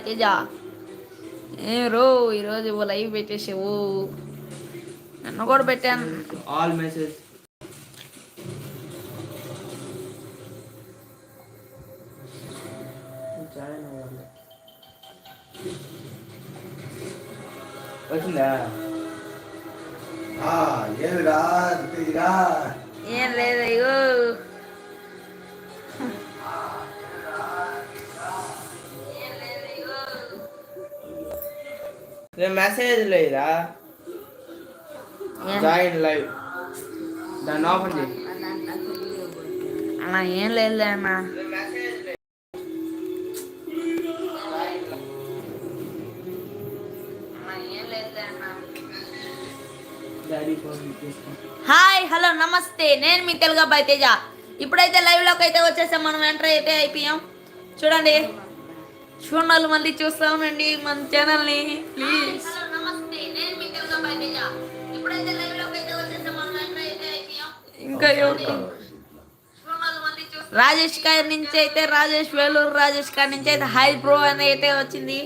తేజ ఏ రో ఈరోజు లైవ్ పెట్టేసావు నన్ను కూడా పెట్టాను. ఆల్ మెసేజ్ వచ్చిందా? ఆ, ఏమిరా ఇదిరా ఏం లేదు అయ్యో మెసేజ్ లేదా జాయిన్ లైవ్ దాన్ని ఓపెన్ చేయి అలా ఏం లేదులే అన్న. హాయ్ హలో నమస్తే. నేను మీ తెలుగు అబ్బాయి తేజ. ఇప్పుడైతే లైవ్లోకి అయితే వచ్చేసాం. మనం ఎంటర్ అయితే అయిపోయాం. చూడండి. చూడాలి మళ్ళీ చూస్తా ఉండండి మన ఛానల్ని ప్లీజ్ ఇంకా ఎవరు? రాజేష్ గారి నుంచి అయితే రాజేష్ వేలూరు రాజేష్ గారి నుంచి అయితే హై ప్రో అని అయితే వచ్చింది.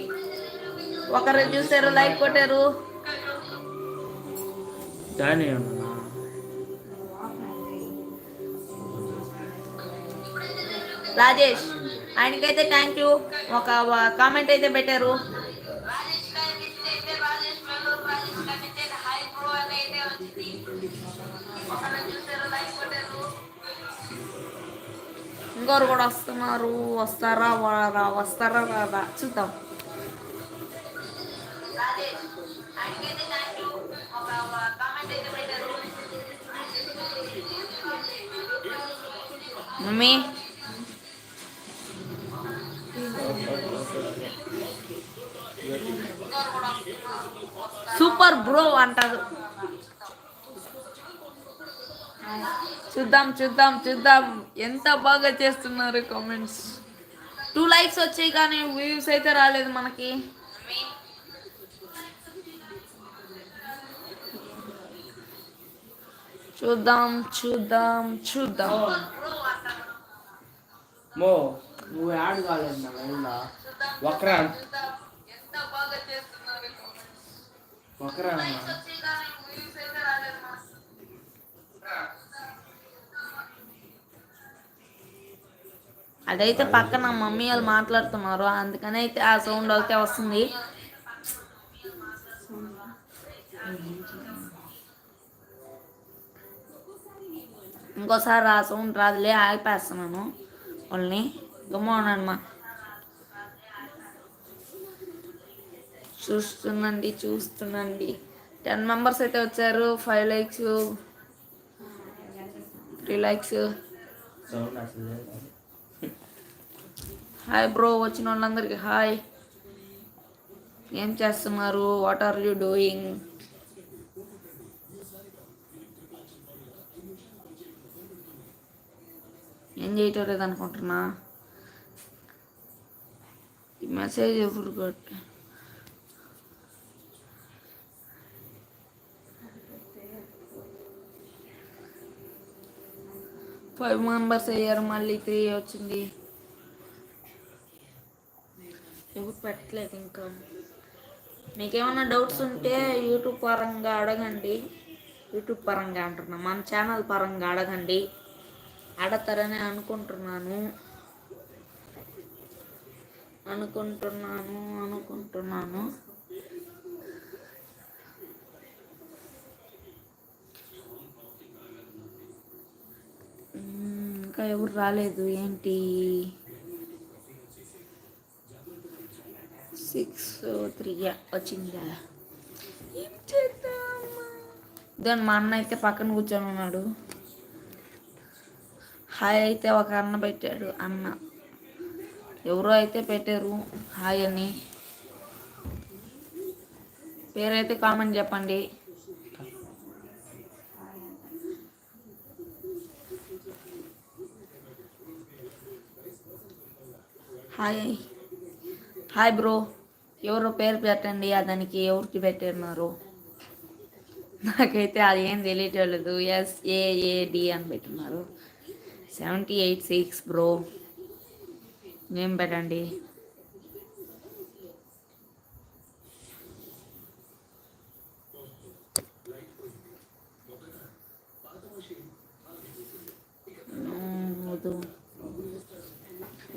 ఒకరు చూసారు లైక్ కొట్టారు. రాజేష్. ఆయనకైతే థ్యాంక్ యూ ఒక కామెంట్ అయితే పెట్టారు. ఇంకొకరు కూడా వస్తున్నారు. వస్తారా? వారా? వస్తారా? రాదా? చూద్దాం. మమ్మీ. బ్రో అంటారు. చూద్దాం చూద్దాం చూద్దాం. ఎంత బాగా చేస్తున్నారు కామెంట్స్ టూ లైక్స్ వచ్చాయి కానీ వ్యూస్ అయితే రాలేదు మనకి. చూద్దాం చూద్దాం చూద్దాం. మో నువ్వు యాడ్ కాలేదు నా అదైతే పక్కన మమ్మీ వాళ్ళు మాట్లాడుతున్నారు. అందుకని అయితే ఆ సౌండ్ అయితే వస్తుంది. ఇంకోసారి ఆ సౌండ్ రాదులే ఆగిపేస్తున్నాను వాళ్ళని గమ్మనమ్మా చూస్తుండండి చూస్తుండండి టెన్ మెంబర్స్ అయితే వచ్చారు five likes three likes hi bro వచ్చిన వాళ్ళందరికీ హాయ్ ఏం చేస్తున్నారు? వాట్ ఆర్ యూ డూయింగ్ ఏం చేయటం లేదు అనుకుంటున్నా ఈ మెసేజ్ ఎప్పుడు కొట్టా ఫైవ్ మెంబర్స్ అయ్యారు మళ్ళీ త్రీ వచ్చింది. ఎవరు పెట్టలేదు ఇంకా? మీకేమైనా డౌట్స్ ఉంటే యూట్యూబ్ పరంగా అడగండి. యూట్యూబ్ పరంగా అంటున్నా మన ఛానల్ పరంగా అడగండి. అడతారని అనుకుంటున్నాను. అనుకుంటున్నాను అనుకుంటున్నాను. ఇంకా ఎవరు రాలేదు ఏంటి? సిక్స్ త్రీ వచ్చిందా ఏం చేద్దామా? దాని మా అన్న అయితే పక్కన కూర్చొని ఉన్నాడు. హాయ్ అయితే ఒక అన్న పెట్టాడు అన్న. ఎవరో అయితే పెట్టారు హాయ్ అని. పేరైతే కామెంట్ చెప్పండి. హాయ్. Hi bro. ఎవరో పేరు పెట్టండి. అతనికి ఎవరికి పెట్టినారు? నాకైతే అది ఏం తెలియట్లేదు. ఎస్ఏఏడి అని పెట్టున్నారు seventy eight six bro name పెట్టండి?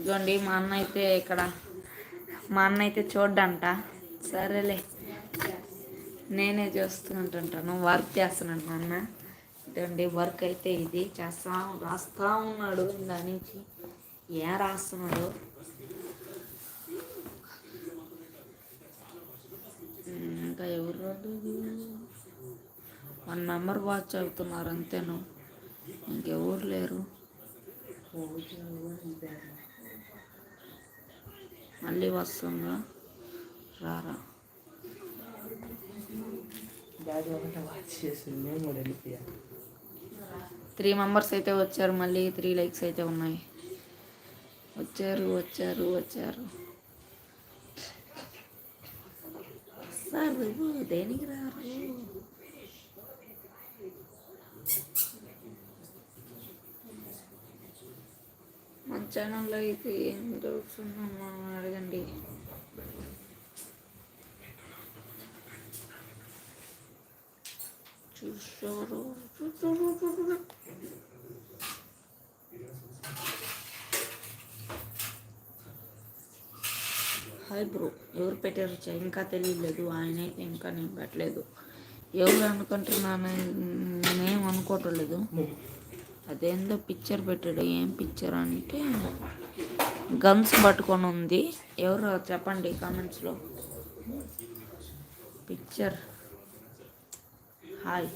ఇదిగోండి మా అన్న అయితే ఇక్కడ మా అన్న అయితే చూడ్డంట. సరేలే. నేనే చూస్తుంటుంటాను వర్క్ చేస్తున్నాను మా అన్న ఇదండి వర్క్ అయితే ఇది. చేస్తా రాస్తా ఉన్నాడు దాని నుంచి. ఏం రాస్తున్నాడు? ఇంకా ఎవరు వన్ మెంబర్ వాచ్ అవుతున్నారు అంతేను ఇంకెవరు లేరు? మళ్ళీ వస్తుందా? రారా. త్రీ మెంబర్స్ అయితే వచ్చారు మళ్ళీ త్రీ లైక్స్ అయితే ఉన్నాయి. వచ్చారు వచ్చారు వచ్చారు. వస్తారు దేనికి రారు మన ఛానల్లో అయితే ఏం జరుగుతుందో అడగండి. చూసారు చూసారు హాయ్ బ్రో ఎవరు పెట్టారు ఇంకా తెలియలేదు. ఆయన అయితే ఇంకా నేను పెట్టలేదు. ఎవరు అనుకుంటున్నాను నేనేం అనుకోవటం లేదు. అదేందో పిక్చర్ పెట్టాడు. ఏం పిక్చర్ అంటే గన్స్ పట్టుకొని ఉంది. ఎవరు చెప్పండి కామెంట్స్లో పిక్చర్ హాయ్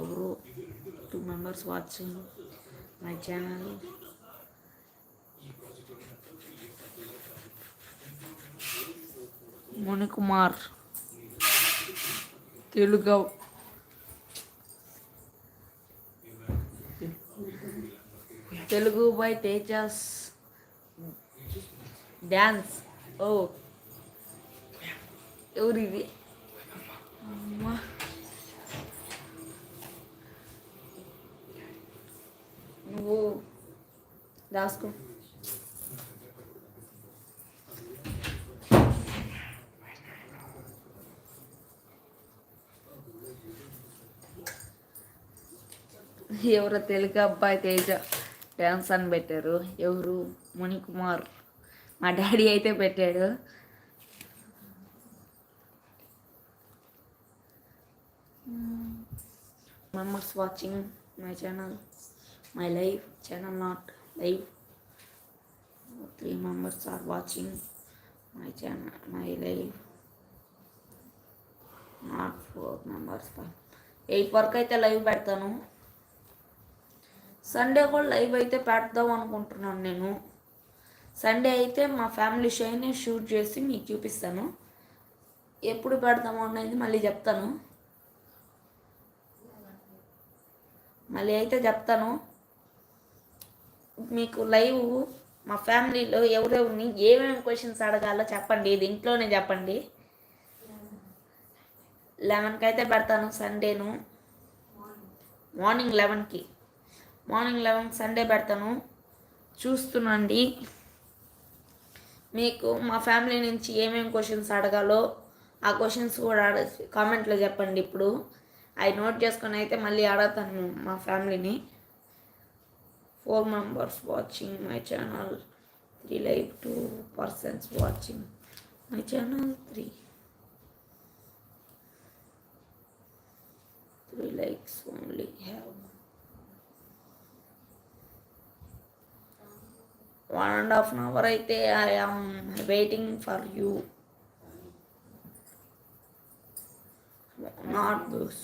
ఎవరు? Two members watching my channel Munikumar. Telugu Telugu by Tejas. Dance ఓ. ఎవరిది అమ్మా. నువ్వు దాసుకో ఎవరో తెలుగు అబ్బాయి తేజ? డ్యాన్స్ అని పెట్టారు. ఎవరు? మునికుమార్. మా డాడీ అయితే పెట్టాడు. Members watching my channel my life channel not live three members are watching my channel my life not four members eight వరకు అయితే లైవ్ పెడతాను. సండే కూడా లైవ్ అయితే పెడదాం అనుకుంటున్నాను నేను. సండే అయితే మా ఫ్యామిలీ షోని షూట్ చేసి మీకు చూపిస్తాను. ఎప్పుడు పెడతాము అనేది మళ్ళీ చెప్తాను. మళ్ళీ అయితే చెప్తాను. మీకు లైవ్ మా ఫ్యామిలీలో ఎవరెవరిని ఏమేమి క్వశ్చన్స్ అడగాలో చెప్పండి. ఇది ఇంట్లోనే చెప్పండి. లెవెన్కి అయితే పెడతాను సండేను మార్నింగ్ లెవెన్కి మార్నింగ్ లెవెన్ సండే పెడతాను. చూస్తున్నాండి. మీకు మా ఫ్యామిలీ నుంచి ఏమేమి క్వశ్చన్స్ అడగాలో ఆ క్వశ్చన్స్ కూడా అడ కామెంట్లో చెప్పండి ఇప్పుడు. అవి నోట్ చేసుకొని అయితే మళ్ళీ అడగతాను మా ఫ్యామిలీని. Four members watching my channel three live two persons watching my channel three three likes only have one and half an hour అయితే I am waiting for you not views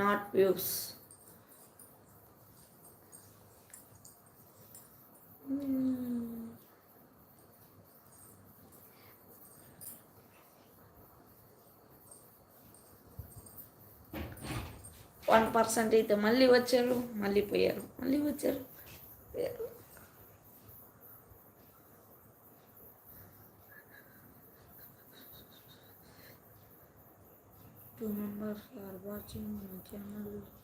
not views one percent అయితే మళ్ళీ వచ్చారు మళ్ళీ పోయారు మళ్ళీ వచ్చారు పోయారు. Duman başlar, bahçenin mükemmel.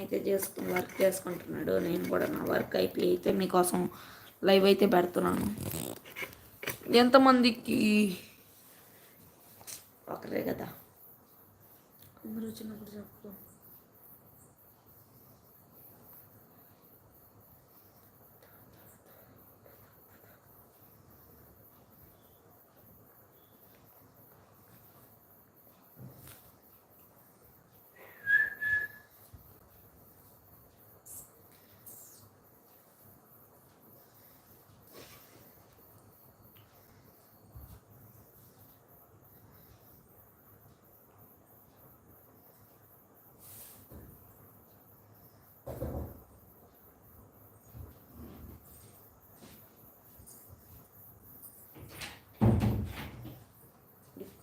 అయితే చేసుకుని వర్క్ చేసుకుంటున్నాడు. నేను కూడా నా వర్క్ అయిపోయి అయితే మీకోసం లైవ్ అయితే పెడుతున్నాను. ఎంతమందికి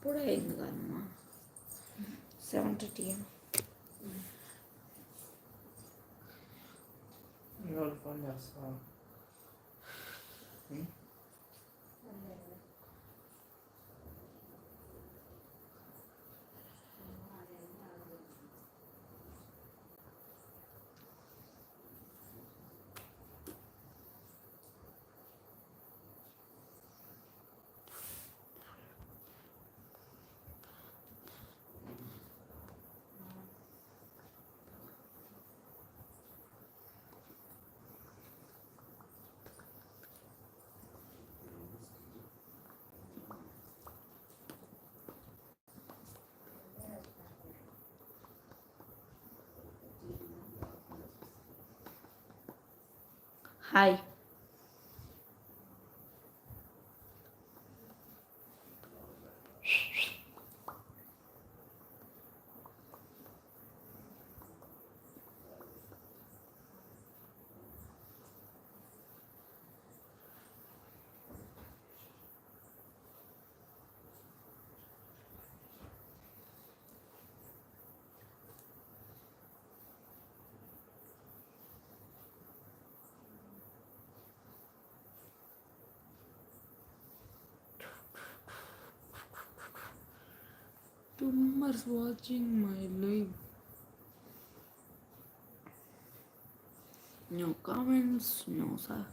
అప్పుడు అయింది కదమ్మా. సెవెన్ థర్టీ ఫోన్ చేస్తా hi Two members watching my live. No comments, no sir.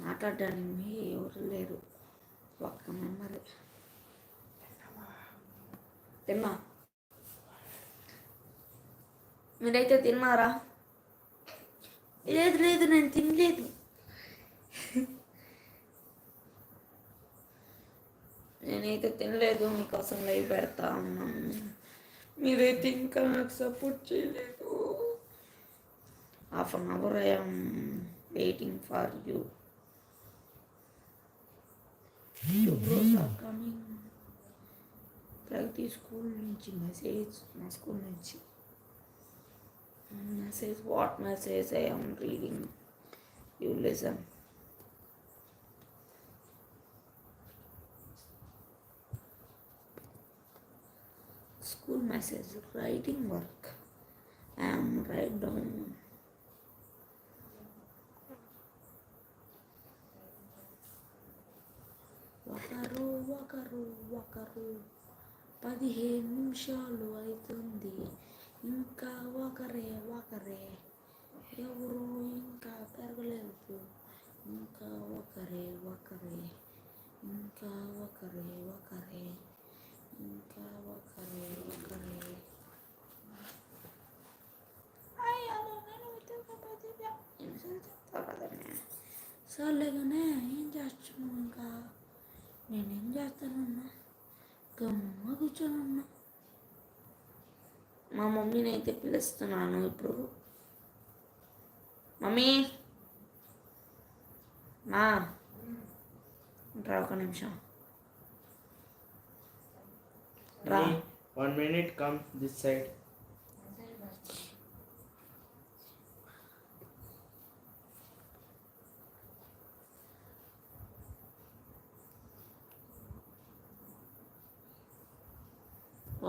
మాట్లాడడానికి ఎవరు లేరు ఒక్క మెంబరే తిన్నా మీరైతే తిన్నారా లేదు లేదు నేను తినలేదు నేనైతే తినలేదు మీకోసం లైవ్ పెడతా ఉన్నాను మీరైతే ఇంకా నాకు సపోర్ట్ చేయలేదు half an hour I'm waiting for you coming Pragathi school నుంచి మెసేజ్ మా స్కూల్ నుంచి message what message i am reading you listen school message writing work i am write down ఒకరు ఒకరు ఒకరు పదిహేను నిమిషాలు అవుతుంది ఇంకా ఒకరే ఒకరే ఎవరు ఇంకా పెరగలేదు ఇంకా ఒకరే ఒకరే ఇంకా ఒకరే ఒకరే ఇంకా ఒకరే ఒకరే సర్లేగానే ఏం చేస్తున్నావు ఇంకా నేనేం చేస్తానన్నా గమ్మ కూర్చోనన్నా మా మమ్మీని అయితే పిలుస్తున్నాను ఇప్పుడు. మమ్మీ. మా. రా ఒక నిమిషం. రా. One minute come this side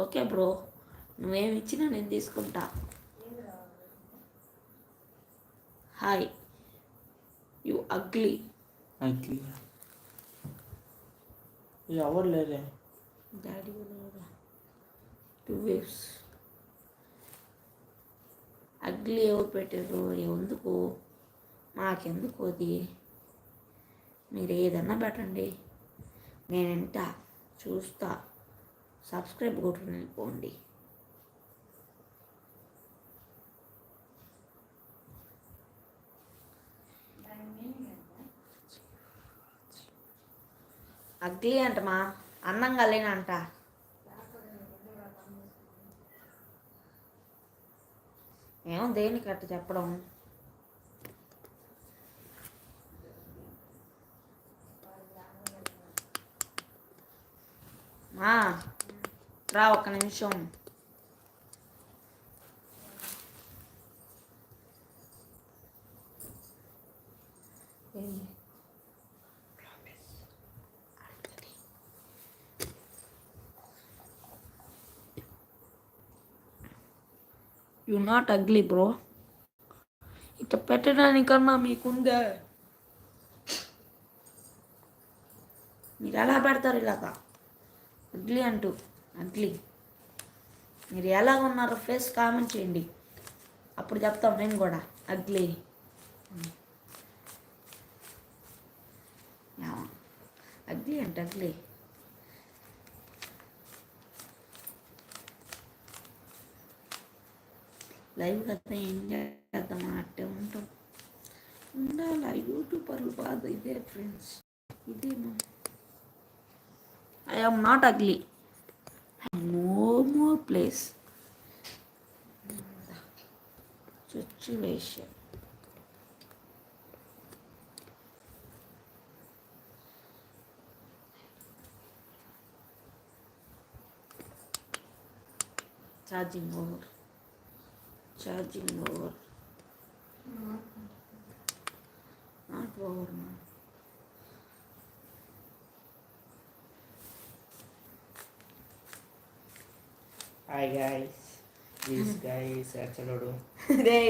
okay bro. నువ్వేమి ఇచ్చినా నేను తీసుకుంటా. హాయ్. You ugly. అగ్లీ. ఎవరు లేరే? Daddy two waves. అగ్లీ ఎవరు పెట్టారు? ఎందుకు? మాకెందుకు అది? మీరు ఏదన్నా పెట్టండి. నేను వింటా చూస్తా. సబ్స్క్రైబ్ కొట్టుకుని వెళ్ళిపోండి. అగ్లీ అంటమా? అందంగా లేనంట ఏమో దేనికి అట్ట చెప్పడం? మా రా ఒక్క నిమిషం. యు నాట్ అగ్లీ బ్రో ఇట్లా పెట్టడానికన్నా మీకుందే. మీరు ఎలా పెడతారు ఇలాగా? అగ్లీ అంటూ అగ్లీ మీరు ఎలా ఉన్నారో ఫేస్ కామెంట్ చేయండి. అప్పుడు చెప్తాం నేను కూడా అగ్లీ అగ్లీ అంటే అగ్లీ లైవ్ కదా ఏం చేద్దాం అట్టే ఉంటాం ఉండాలి యూట్యూబర్లు బాధ ఇదే ఫ్రెండ్స్ ఇదే I am not ugly no more place situation charging over charging over not over మా hi guys this guys actually ray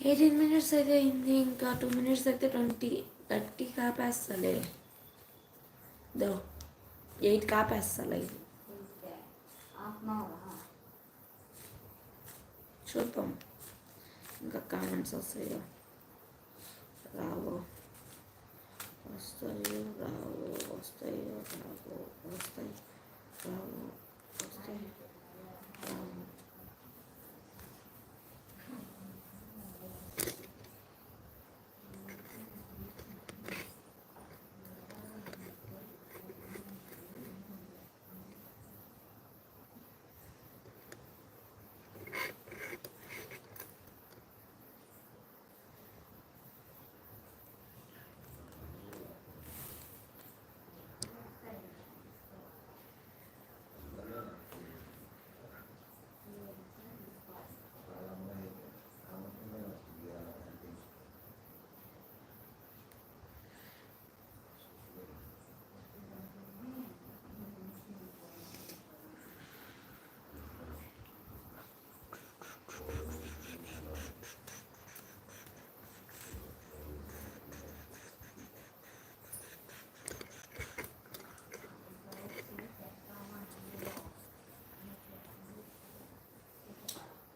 eighteen minutes అయితే అయింది ఇంకా టూ మినిట్స్ అయితే ట్వంటీ థర్టీ కాపేస్తలే దో ఎయిట్ కాపేస్తలే ఇది చూద్దాం ఇంకా కామెంట్స్ వస్తాయో రావో వస్తాయో రావో వస్తాయో రావో వస్తాయి రావో వస్తాయి రావో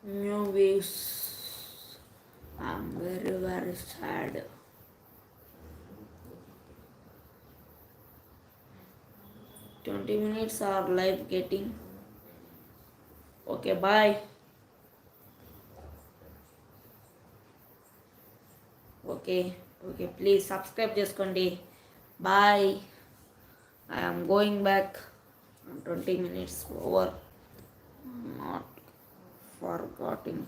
new views. I'm very very sad. Twenty minutes are live getting. Okay, bye. Okay okay please subscribe చేసుకోండి bye I'm going back twenty minutes over Not for getting